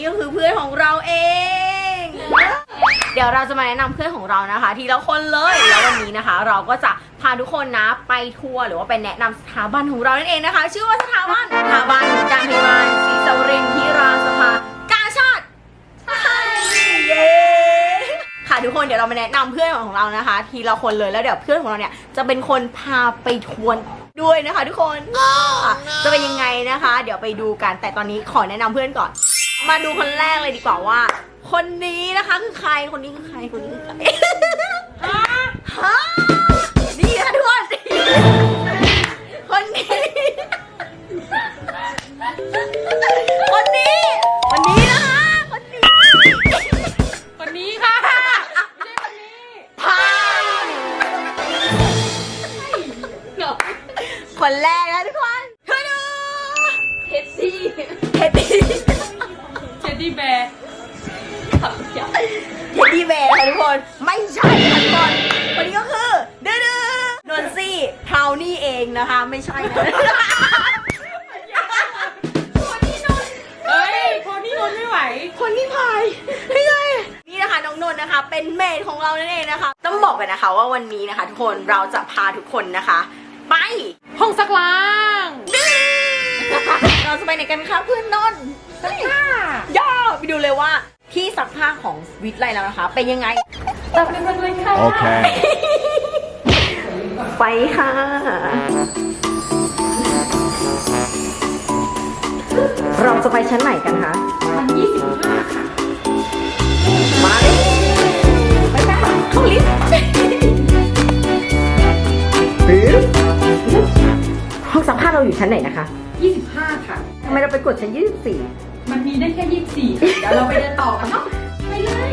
ใจนะคะนี่ก็คือเพื่อนของเราเอง เดี๋ยวเราจะมาแนะนำเพื่อนของเรานะคะ ทีละคนเลยแล้ววันนี้นะคะ เราก็จะพาทุกคนนะไปทัวร์หรือว่าไปแนะนำสถาบันของเรานั่นเองนะคะ ชื่อว่าสถาบันสถาบันการพยาบาลศรีสวรินทร์ทิราสภากาชาติไทยเย้ค่ะทุกคนเดี๋ยวเรามาแนะนำเพื่อนของเรานะคะ ทีละคนเลยแล้วเดี๋ยวเพื่อนของเราเนี่ยจะเป็นคนพาไปทัวร์ด้วยนะคะ ทุกคนค่ะจะเป็นยังไงนะคะ เดี๋ยวไปดูกันแต่ตอนนี้ขอแนะนำเพื่อนก่อน มาดูคนแรกเลยดีกว่าว่า คนนี้นะคะคือใครคนนี้คือใครคนนี้คือใครฮะนี่ค่ะทุกคนคนนี้ คนนี้คนนี้นะคะคนนี้คนนี้ค่ะไม่ใช่คนนี้พายคนแรกนะทุกคนเธอดูเท็ดดี้เท็ดดี้ ท็ดดี้แบร์ค่ะทุกคน ไม่ใช่ค่ะทุกคนคนนี้ก็คือดื้อนวลซี่พราวนี่เองนะคะ ไม่ใช่นะเฮ้ยคนนี้นนไม่ไหว คนที่พายไม่ใช่นี่นะคะน้องนนท์นะคะ เป็นเมดของเรานั่นเองนะคะ ต้องบอกกันนะคะว่าวันนี้นะคะ ทุกคนเราจะพาทุกคนนะคะ ไปห้องซักล้าง เราจะไปไหนกันคะเพื่อนนนท์ค่ะย่าไปดูเลยว่าที่ ซักผ้าของวิทย์ไลแล้วนะคะ เป็นยังไงตัดเป็นคนเลยค่ะ Okay. ไปค่ะ เราจะไปชั้นไหนกันคะพันยี่สิบห้าค่ะมาเลยไปค่ะเข้าลิฟต์ห้องซักผ้าเราอยู่ชั้นไหนนะคะ ยี่สิบห้าค่ะ ทำไมเราไปกดชั้น 24 มันมีได้แค่ยี่สิบสี่เดี๋ยวเราไปเดินต่อกันเนาะไปเลย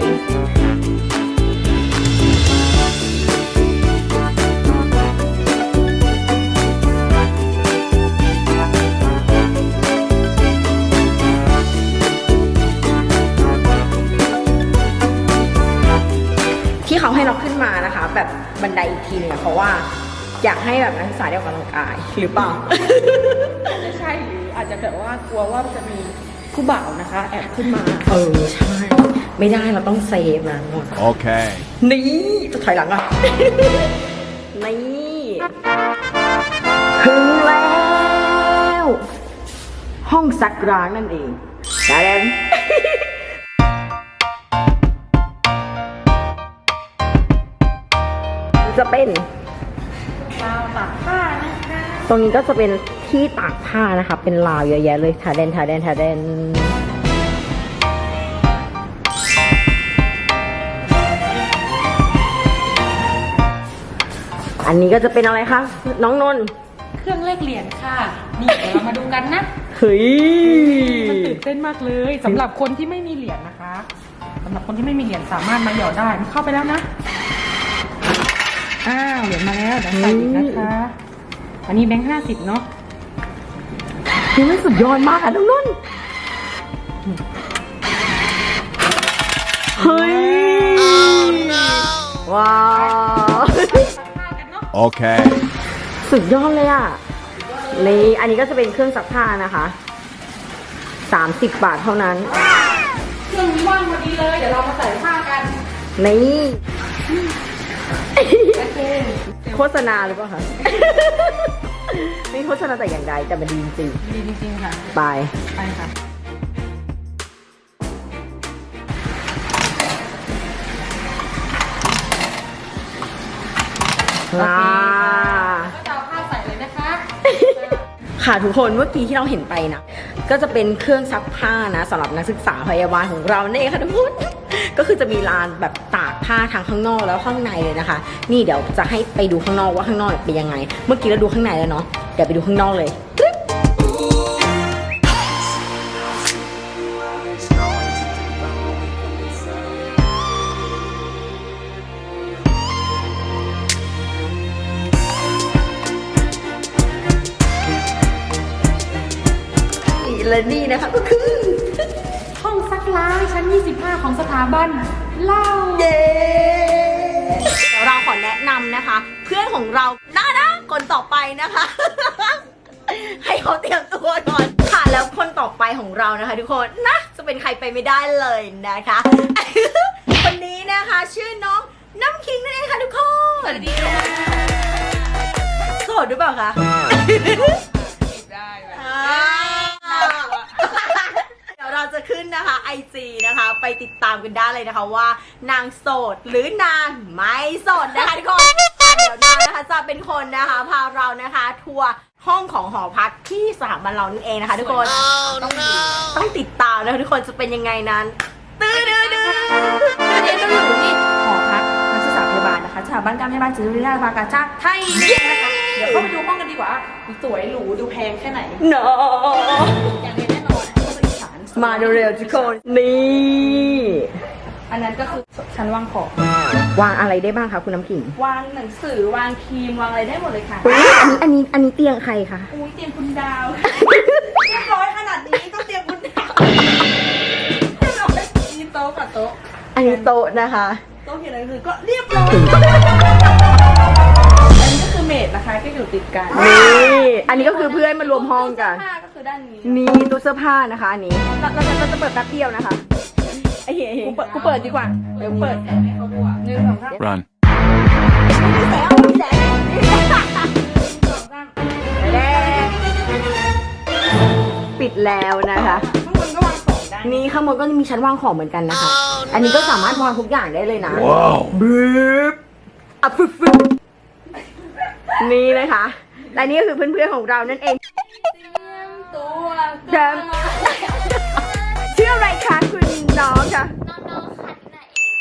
ที่เขาให้เราขึ้นมานะคะ แบบบันไดอีกทีนึงเพราะว่าอยากให้แบบนักศึกษาได้ออกกำลังกายหรือเปล่าไม่ใช่หรืออาจจะแบบว่ากลัวว่าจะมี ผู้บ่าวนะคะ แอบขึ้นมา เออ ใช่ ไม่ได้เราต้องเซฟนะ Okay. นี่ จะถอยหลังอะ นี่ถึงแล้ว ห้องซักร้างนั่นเองดาแดนจะเป็นราวตากผ้านะคะตรงนี้ก็จะเป็น ที่ตากผ้านะคะ เป็นราวเยอะแยะเลยทาเดนทาเดนทาเดนอันนี้ก็จะเป็นอะไรคะน้องนนท์เครื่องเลขเหรียญค่ะ นี่เดี๋ยวเรามาดูกันนะเฮ้ยมันตื่นเต้นมากเลยสำหรับคนที่ไม่มีเหรียญนะคะสำหรับคนที่ไม่มีเหรียญสามารถมาหยอดได้มันเข้าไปแล้วนะอ้าวเหรียญมาแล้วเดี๋ยวใส่อีกนะคะ อันนี้แบงค์ห้าสิบเนาะ นี่มันสุดยอดมากอะน้องนนท์เฮ้ย ว้าว Okay. สุดยอดเลยอะ นี่อันนี้ก็จะเป็นเครื่องซักผ้านะคะ 30 บาทเท่านั้น เครื่องนี้ว่างพอดีเลย เดี๋ยวเรามาใส่ผ้ากันนี่โอเคโฆษณาหรือเปล่าคะ ไม่โฆษณาแต่อย่างใดแต่มันดีจริงดีจริงๆค่ะ ๆไป ไปค่ะลา ค่ะทุกคนเมื่อกี้ที่เราเห็นไปนะก็จะเป็นเครื่องซักผ้านะสำหรับนักศึกษาพยาบาลของเราเนี่ยค่ะทุกคนก็คือจะมีลานแบบตากผ้าทั้งข้างนอกแล้วข้างในเลยนะคะ นี่เดี๋ยวจะให้ไปดูข้างนอกว่าข้างนอกเป็นยังไง เมื่อกี้เราดูข้างในแล้วเนาะเดี๋ยวไปดูข้างนอกเลย และนี่นะคะก็คือ ห้องซักล้างชั้น 25 ของสถาบันเล่าเย้เดี๋ยวเราขอแนะนำนะคะ เพื่อนของเราน่านะคนต่อไปนะคะ ให้เขาเตรียมตัวก่อนค่ะแล้วคนต่อไปของเรานะคะ ทุกคนนะจะเป็นใครไปไม่ได้เลยนะคะ คนนี้นะคะชื่อน้องน้ำคิงนั่นเองค่ะทุกคนสวัสดีค่ะโสดหรือเปล่าคะ ได้ไหม เดี๋ยวเราจะ ขึ้นนะคะ IG นะคะ ไปติดตามกันได้เลยนะคะว่า นางโสดหรือนางไม่โสดนะคะทุกคนอะเดี๋ยวนางนะคะจะเป็นคนนะคะพาเรานะคะ ทัวร์ห้องของหอพักที่สถาบันเรานั่นเองนะคะ ทุกคนต้องต้องติดตามนะคะทุกคนจะเป็นยังไงนั้นตื้อดื้อดื้ออันนี้ก็อยู่ที่หอพักนักศึกษาพยาบาลนะคะสถาบันการพยาบาลจิตวิทยาภาคาชาติไทยนะคะเดี๋ยวเข้าไปดูห้องกันดีกว่าสวยหรูดูแพงแค่ไหนเนาะ มาเร็วๆทุกคน นี่ อันนั้นก็คือชั้นวางของวางอะไรได้บ้างคะคุณน้ำขิงวางหนังสือวางครีมวางอะไรได้หมดเลยค่ะ อุ๊ยอันนี้อันนี้อันนี้เตียงใครคะ อุ้ยเตียงคุณดาว เรียบร้อยขนาดนี้ต้องเตียงคุณดาวเรียบร้อยมีโต๊ะกับโต๊ะอันนี้โต๊ะนะคะ โต๊ะเขียนหนังสือก็เรียบร้อย อันนี้ก็คือเมดนะคะก็อยู่ติดกันนี่ อันนี้ก็คือเพื่อนมารวมห้องกันตู้เสื้ผ้าก็คือ ด้านนี้นี่ตู้เสื้อผ้านะคะอันนี้เราเราเราจะเปิดแป๊บเดียวนะคะไอ้เหี้ยกูเปิดกูเปิดดีกว่าเดี๋ยวเปิดหนึ่งสองสาม Run. มีแสงมีแสงมีแสงสองสามแดงปิดแล้วนะคะ ข้างบนก็วางของได้นี่ข้างบนก็มีชั้นวางของเหมือนกันนะคะ อันนี้ก็สามารถวางทุกอย่างได้เลยนะ Wow. บึ๊บอะฟึบฟึบนี่นะคะ และนี่ก็คือเพื่อนๆของเรานั่นเอง ตัวเดิมชื่ออะไรคะคุณน้องคะ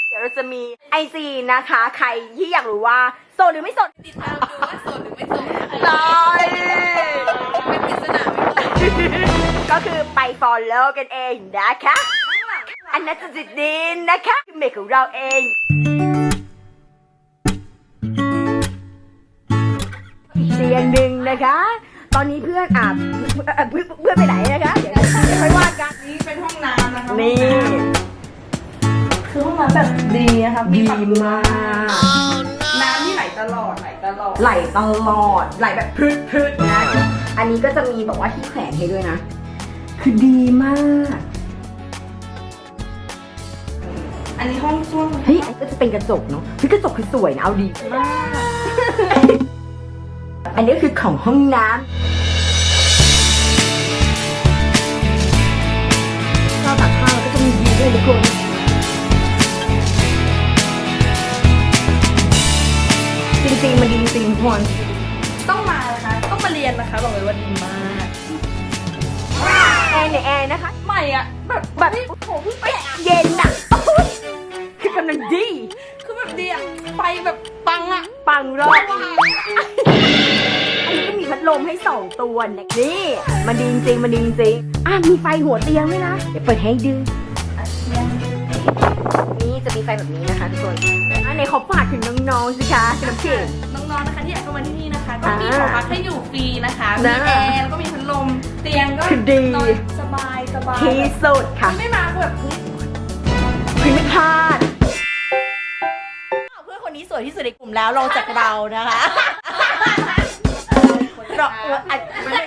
เดี๋ยวเราจะมีไอซีนะคะ ใครที่อยากรู้ว่าโสดหรือไม่โสดติดตามดูว่าโสดหรือไม่โสดได้เป็นปริศนาไม่บอกก็คือไป follow กันเองนะคะ อันนั้นจะจิตดินนะคะเมคของเราเองอีกเตียงหนึ่งนะคะ ตอนนี้เพื่อนอาบเอ่อเพื่อนเพื่อนไปไหนนะคะเดี๋ยวเดี๋ยวค่อยว่ากัน นี่เป็นห้องน้ำนะคะนี่คือห้องน้ำแบบดีนะคะดีปรับมาก น้ำที่ไหลตลอดไหลตลอดไหลตลอดไหลแบบพรึดพรึดนะ อันนี้ก็จะมีแบบว่าที่แขวนให้ด้วยนะ คือดีมาก อันนี้ห้องส้วมเฮ้ยอันนี้ก็จะเป็นกระจกเนาะเฮ้ยกระจกคือสวยนะเอาดีมาก อันนี้ก็คือของห้องน้ำข้าวตักข้าวก็จะมีวิวด้วยทุกคนจริงๆมันดีจริงๆทุกคนต้องมานะคะ ต้องมาเรียนนะคะ บอกเลยว่าดีมากแอร์เนี่ยแอร์นะคะ ใหม่อะ แบบแบบโอ้โหเฮ้ยเย็นอะโอ้ยคือกำลังดีคือแบบ ดีอะไฟแบบปังอะปังรอบอันนี้ก็มีพัดลมให้สองตัวนะนี่มันดีจริงๆมันดีจริงๆอะมีไฟหัวเตียงด้วยนะเดี๋ยวเปิดให้ดูนี่จะมีไฟแบบนี้นะคะทุกคนอันนี้เขาฝากถึงน้องๆสิคะคุณน้ำเก่ง น้องๆนะคะที่อยากเข้ามาที่นี่นะคะ ก็มีอ่าหอพักให้อยู่ฟรีนะคะนะมีแอร์แล้วก็มีพัดลมเตียงก็คือดี นอนสบายสบายที่สุดค่ะ ไม่มาคือแบบเฮ้ยคุณไม่พลาดเพื่อนคนนี้ส วยที่สุดในกลุ่มแล้วลองจากเรานะคะเราอันไม่